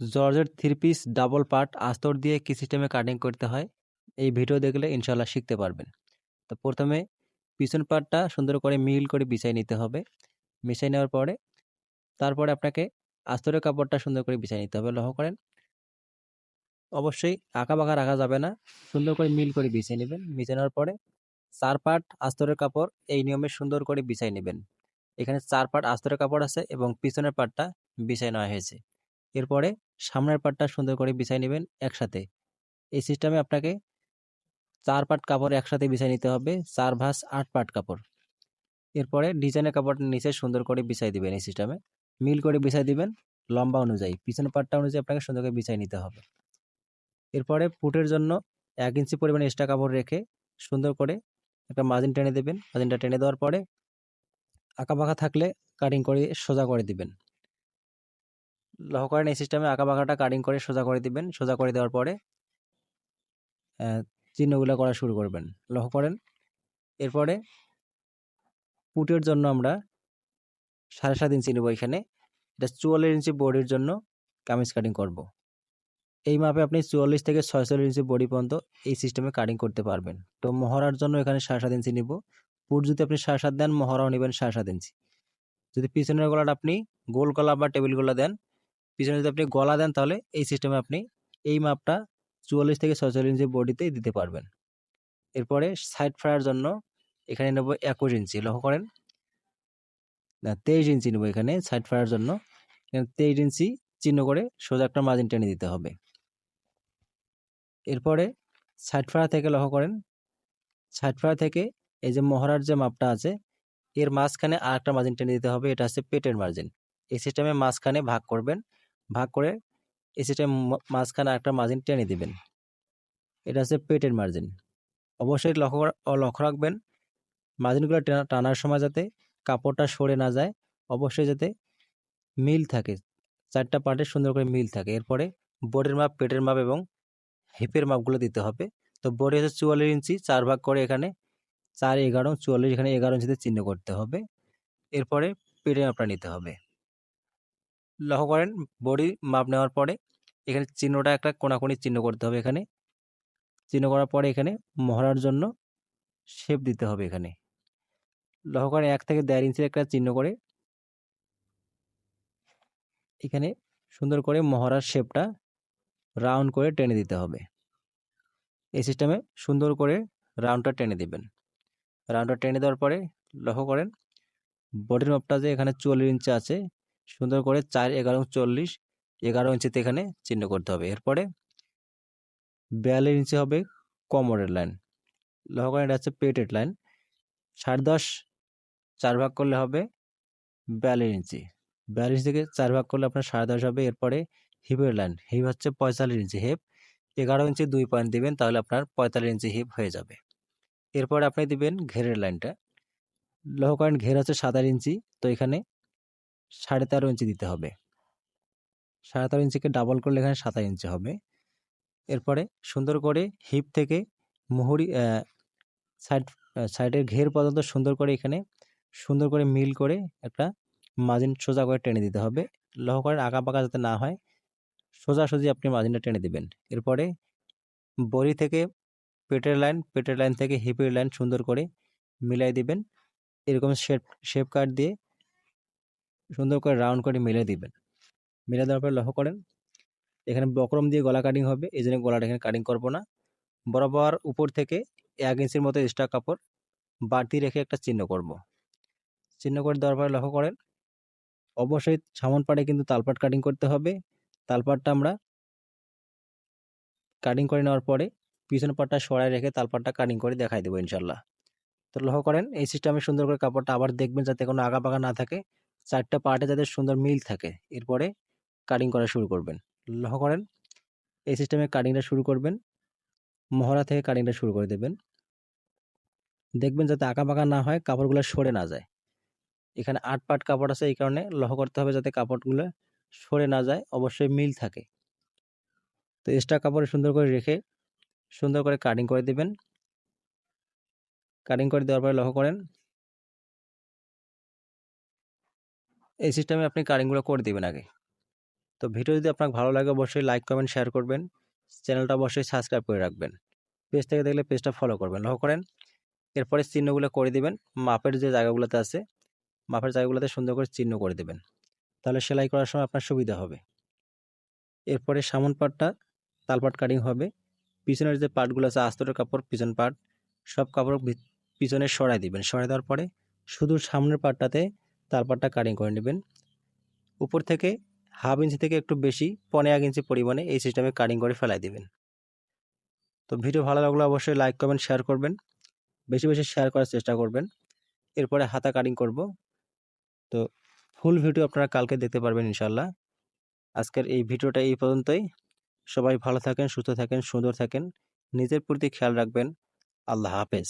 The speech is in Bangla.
Georgette three piece double part আস্তর দিয়ে কি সিস্টেমে কাটিং করতে হয়, এই ভিডিও দেখলে ইনশাল্লাহ শিখতে পারবেন। তো প্রথমে পিছন পার্টটা সুন্দর করে মিল করে বিছাই নিতে হবে। মিশাই নেওয়ার পরে তারপরে আপনাকে আস্তরের কাপড়টা সুন্দর করে বিছাই নিতে হবে, লক্ষ্য করেন। অবশ্যই আঁকা বাঁকা রাখা যাবে না, সুন্দর করে মিল করে বিছিয়ে নেবেন। বিছিয়ে নেওয়ার পরে চার পাট আস্তরের কাপড় এই নিয়মে সুন্দর করে বিছাই নেবেন। এখানে চার পাট আস্তরের কাপড় আছে এবং পিছনের পাটটা বিছাই নেওয়া হয়েছে। এরপরে সামনের পাটটা সুন্দর করে বিছাই নেবেন একসাথে। এই সিস্টেমে আপনাকে চার পাট কাপড় একসাথে বিছাই নিতে হবে, চার ভাস আট পাট কাপড়। এরপরে ডিজাইনের কাপড়টা নিচে সুন্দর করে বিছাই দিবেন এই সিস্টেমে মিল করে বিছাই দিবেন লম্বা অনুযায়ী, পিছনের পাটটা অনুযায়ী আপনাকে সুন্দর করে বিছাই নিতে হবে। এরপরে পুটের জন্য এক ইঞ্চি পরিমাণ এক্সট্রা কাপড় রেখে সুন্দর করে একটা মার্জিন টেনে দেবেন। মার্জিনটা টেনে দেওয়ার পরে আঁকা বাঁকা থাকলে কাটিং করে সোজা করে দিবেন। লহ করেন এই সিস্টেমে আঁকা বাঁকাটা কাটিং করে সোজা করে দিবেন। সোজা করে দেওয়ার পরে চিহ্নগুলো করা শুরু করবেন। লহ করেন। এরপরে পুটের জন্য আমরা সাড়ে সাত ইঞ্চি নেব এখানে। এটা চুয়াল্লিশ ইঞ্চি বডির জন্য কামিজ কাটিং করব। এই মাপে আপনি চুয়াল্লিশ থেকে ছয়চল্লিশ ইঞ্চি বডি পর্যন্ত এই সিস্টেমে কাটিং করতে পারবেন। তো মহড়ার জন্য এখানে সাড়ে সাত ইঞ্চি নিব। পুট যদি আপনি সাড়ে সাত দেন, মহড়াও নেবেন সাড়ে সাত ইঞ্চি। যদি পিছনের গলাটা আপনি গোল গলা বা টেবিল গলা দেন পিছনে যদি আপনি গলা দেন তাহলে এই সিস্টেমে আপনি এই মাপটা চুয়াল্লিশ থেকে ছয়চল্লিশ ইঞ্চি বডিতে দিতে পারবেন। এরপরে সাইড ফ্রায়ার জন্য এখানে নেব একুশ ইঞ্চি লক্ষ্য করেন। না, তেইশ ইঞ্চি নেব এখানে সাইড ফ্রায়ার জন্য। এখানে তেইশ ইঞ্চি চিহ্ন করে সোজা একটা মার্জিন টেনে দিতে হবে। এরপরে সাইড ফ্রায়ার থেকে লক্ষ্য করেন। সাইড ফ্রায়ার থেকে এই যে মহড়ার যে মাপটা আছে, এর মাঝখানে আর একটা মার্জিন টেনে দিতে হবে, এটা হচ্ছে পেটের মার্জিন এই সিস্টেমে মাঝখানে ভাগ করবেন। ভাগ করে এই মাঝখানে একটা মার্জিন টেনে দিবেন। এটা হচ্ছে পেটের মার্জিন অবশ্যই লক্ষ্য লক্ষ্য রাখবেন মার্জিনগুলো টানার সময় যাতে কাপড়টা সরে না যায়, অবশ্যই যাতে মিল থাকে, চারটা পার্টে সুন্দর করে মিল থাকে। এরপরে বোর্ডের মাপ, পেটের মাপ এবং হিপের মাপগুলো দিতে হবে। তো বডি হচ্ছে চুয়াল্লিশ ইঞ্চি, চার ভাগ করে এখানে চার এগারো, চুয়াল্লিশ এখানে এগারো ইঞ্চিতে চিহ্ন করতে হবে। এরপরে পেটের মাপটা নিতে হবে। লক্ষ্য করেন, বডি মাপ নেওয়ার পরে এখানে চিহ্নটা একটা কোনাকুনি চিহ্ন করতে হবে এখানে। চিহ্ন করার পরে এখানে মহড়ার জন্য শেপ দিতে হবে এখানে। লক্ষ্য করেন, এক থেকে দেড় ইঞ্চির একটা চিহ্ন করে এখানে সুন্দর করে মহড়ার শেপটা রাউন্ড করে টেনে দিতে হবে। এই সিস্টেমে সুন্দর করে রাউন্ডটা টেনে দিবেন। রাউন্ডটা টেনে দেওয়ার পরে লক্ষ্য করেন, বডির মাপটা যে এখানে চল্লিশ ইঞ্চি আছে সুন্দর করে চার এগারো চল্লিশ, এগারো ইঞ্চিতে এখানে চিহ্ন করতে হবে। এরপরে বিয়াল্লিশ ইঞ্চি হবে কমরের লাইন করেন এটা হচ্ছে পেটের লাইন সাড়ে দশ চার ভাগ করলে হবে বিয়াল্লিশ ইঞ্চি। বিয়াল্লিশ থেকে চার ভাগ করলে আপনার সাড়ে দশ হবে। এরপরে হিপের লাইন হিপ হচ্ছে পঁয়তাল্লিশ ইঞ্চি হিপ এগারো ইঞ্চি দুই পয়েন্ট দিবেন, তাহলে আপনার পঁয়তাল্লিশ ইঞ্চি হিপ হয়ে যাবে। এরপরে আপনি দিবেন ঘেরের লাইনটা লহ করেন ঘের হচ্ছে সাতাশ ইঞ্চি। তো এখানে সাড়ে তেরো ইঞ্চি দিতে হবে। সাড়ে তেরো ইঞ্চিকে ডাবল করলে এখানে সাতাশ ইঞ্চি হবে। এরপরে সুন্দর করে হিপ থেকে মুহুরি সাইড সাইডের ঘের পর্যন্ত সুন্দর করে এখানে সুন্দর করে মিল করে একটা মার্জিন সোজা করে টেনে দিতে হবে। লহ করেন আঁকা পাকা যাতে না হয় সোজাসুজি আপনি মার্জিনটা টেনে দিবেন। এরপরে বড়ি থেকে পেটের লাইন পেটের লাইন থেকে হিপের লাইন সুন্দর করে মিলাই দিবেন। এরকম শেপ শেপ কাট দিয়ে সুন্দর করে রাউন্ড করে মিলে দিবেন। মিলে দেওয়ার পরে লক্ষ্য করেন, এখানে বকরম দিয়ে গলা কাটিং হবে, এই জন্য গলাটা এখানে কাটিং করব না। বরাবর উপর থেকে এক ইঞ্চির মতো এক্সট্রা কাপড় বাড়তি রেখে একটা চিহ্ন করব। চিহ্ন করে দেওয়ার পরে লক্ষ্য করেন, অবশ্যই সামন পাড়ে কিন্তু তালপাট কাটিং করতে হবে। তালপাটটা আমরা কাটিং করে নেওয়ার পরে পিছন পাটটা সরাই রেখে তালপাটটা কাটিং করে দেখাই দেবো ইনশাল্লাহ। তো লক্ষ্য করেন, এই সিস্টেমে সুন্দর করে কাপড়টা আবার দেখবেন যাতে কোনো আগা পাকা না থাকে। চারটা পার্টে যাতে সুন্দর মিল থাকে, এরপরে কাটিং করা শুরু করবেন। লক্ষ্য করেন, এই সিস্টেমে কাটিংটা শুরু করবেন, মহড়া থেকে কাটিংটা শুরু করে দেবেন। দেখবেন যাতে আঁকা বাঁকা না হয়, কাপড়গুলো সরে না যায়। এখানে আট পাট কাপড় আছে, এই কারণে লক্ষ্য করতে হবে যাতে কাপড়গুলো সরে না যায়, অবশ্যই মিল থাকে। তো এক্সট্রা কাপড়ে সুন্দর করে রেখে সুন্দর করে কাটিং করে দেবেন। কাটিং করে দেওয়ার পরে লক্ষ্য করেন এই সিস্টেমে আপনি কারিংগুলো করে দেবেন আগে। তো ভিডিও যদি আপনার ভালো লাগে, অবশ্যই লাইক কমেন্ট শেয়ার করবেন। চ্যানেলটা অবশ্যই সাবস্ক্রাইব করে রাখবেন। পেজ থেকে দেখলে পেজটা ফলো করবেন। লক্ষ্য করেন, এরপরে চিহ্নগুলো করে দিবেন। মাপের যে জায়গাগুলোতে আছে, মাপের জায়গাগুলোতে সুন্দর করে চিহ্ন করে দেবেন। তাহলে সেলাই করার সময় আপনার সুবিধা হবে। এরপরে সামন পাটটা তালপাট কাটিং হবে। পিছনের যে পাটগুলো আছে, আস্তরের কাপড়, পিছন পাট, সব কাপড় পিছনে সরাই দিবেন। সরাই দেওয়ার পরে শুধু সামনের পাটটাতে তালপাটটা কাটিং করে নেবেন। উপর থেকে হাফ ইঞ্চি থেকে একটু বেশি পনেরো এক ইঞ্চি পরিমাণে এই সিস্টেমে কাটিং করে ফেলাই দিবেন। তো ভিডিও ভালো লাগলে অবশ্যই লাইক করবেন শেয়ার করবেন। বেশি বেশি শেয়ার করার চেষ্টা করবেন। এরপরে হাতা কাটিং করব। তো ফুল ভিডিও আপনারা কালকে দেখতে পারবেন ইনশাল্লাহ আজকের এই ভিডিওটা এই পর্যন্তই। সবাই ভালো থাকেন, সুস্থ থাকেন, সুন্দর থাকেন। নিজের প্রতি খেয়াল রাখবেন। আল্লাহ হাফেজ।